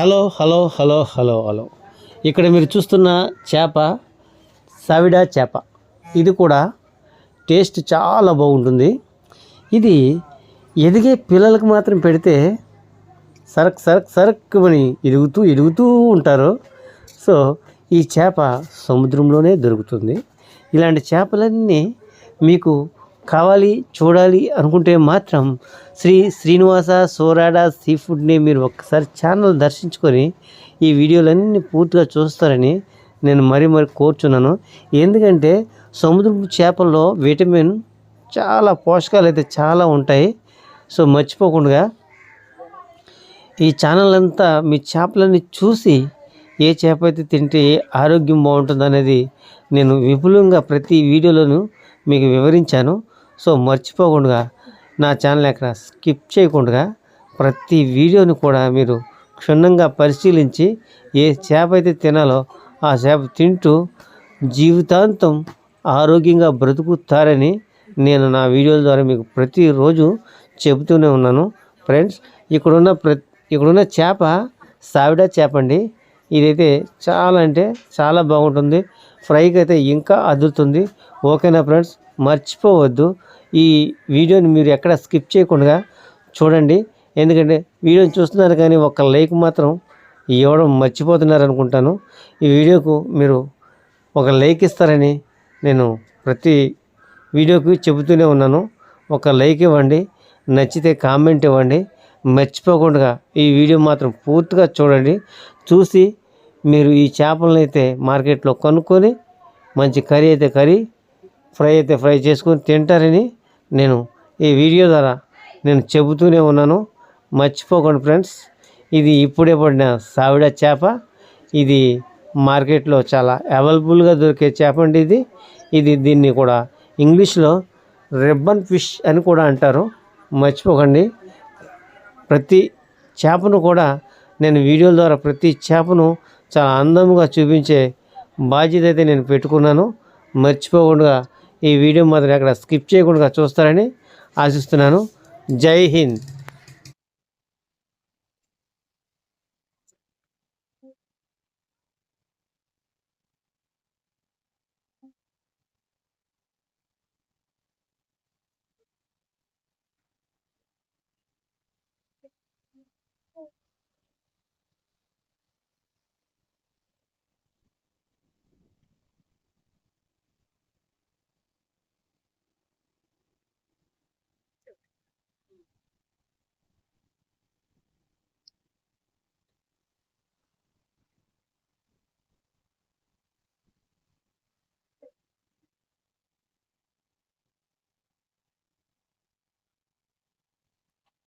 Hello hello hello hello hello. ఇక్కడ మీరు చూస్తున్న చేప సవిడా చేప. ఇది కూడా టేస్ట్ చాలా బాగుంటుంది. ఇది ఎదిగే పిల్లలకు మాత్రం పెడితే సరక్ సరక్ సరక్ అని ఎదుగుతూ ఎదుగుతూ ఉంటారు. సో ఈ చేప సముద్రంలోనే దొరుకుతుంది. ఇలాంటి చేపలన్నీ మీకు కావాలి చూడాలి అనుకుంటే మాత్రం శ్రీ శ్రీనివాస సోరాడ సీ ఫుడ్ని మీరు ఒక్కసారి ఛానల్ దర్శించుకొని ఈ వీడియోలన్నీ పూర్తిగా చూస్తారని నేను మరీ మరి కోరుచున్నాను. ఎందుకంటే సముద్రపు చేపల్లో విటమిన్ చాలా పోషకాలు అయితే చాలా ఉంటాయి. సో మర్చిపోకుండా ఈ ఛానల్ అంతా మీ చేపలన్నీ చూసి ఏ చేప అయితే తింటే ఆరోగ్యం బాగుంటుంది అనేది నేను విపులంగా ప్రతి వీడియోలోనూ మీకు వివరించాను. సో మర్చిపోకుండా నా ఛానల్ ఎక్కడ స్కిప్ చేయకుండా ప్రతి వీడియోని కూడా మీరు క్షుణ్ణంగా పరిశీలించి ఏ చేప అయితే తినాలో ఆ చేప తింటూ జీవితాంతం ఆరోగ్యంగా బ్రతుకుతారని నేను నా వీడియోల ద్వారా మీకు ప్రతిరోజు చెబుతూనే ఉన్నాను. ఫ్రెండ్స్ ఇక్కడున్న ప్ర ఇక్కడున్న చేప సావిడ చేప అండి. ఇదైతే చాలా అంటే చాలా బాగుంటుంది. ఫ్రైకి అయితే ఇంకా అదురుతుంది. ఓకేనా ఫ్రెండ్స్? మర్చిపోవద్దు. ఈ వీడియోని మీరు ఎక్కడ స్కిప్ చేయకుండా చూడండి. ఎందుకంటే వీడియోని చూస్తున్నారు కానీ ఒక లైక్ మాత్రం ఇవ్వడం మర్చిపోతున్నారు అనుకుంటాను. ఈ వీడియోకు మీరు ఒక లైక్ ఇస్తారని నేను ప్రతి వీడియోకి చెబుతూనే ఉన్నాను. ఒక లైక్ ఇవ్వండి నచ్చితే కామెంట్ ఇవ్వండి. మర్చిపోకుండా ఈ వీడియో మాత్రం పూర్తిగా చూడండి. చూసి మీరు ఈ చేపలను అయితే మార్కెట్లో కొనుక్కొని మంచి కర్రీ అయితే కర్రీ ఫ్రై అయితే ఫ్రై చేసుకొని తింటారని నేను ఈ వీడియో ద్వారా నేను చెబుతూనే ఉన్నాను. మర్చిపోకండి ఫ్రెండ్స్. ఇది ఇప్పుడే పడిన సావిడ చేప. ఇది మార్కెట్లో చాలా అవైలబుల్గా దొరికే చేప అండి ఇది. ఇది దీన్ని కూడా ఇంగ్లీష్లో రిబ్బన్ ఫిష్ అని కూడా అంటారు. మర్చిపోకండి. ప్రతి చేపను కూడా నేను వీడియోల ద్వారా ప్రతి చేపను చాలా అందంగా చూపించే బాధ్యత అయితే నేను పెట్టుకున్నాను. మర్చిపోకుండా ఈ వీడియో మాత్రం ఎక్కడ స్కిప్ చేయకుండా చూస్తారని ఆశిస్తున్నాను. జై హింద్.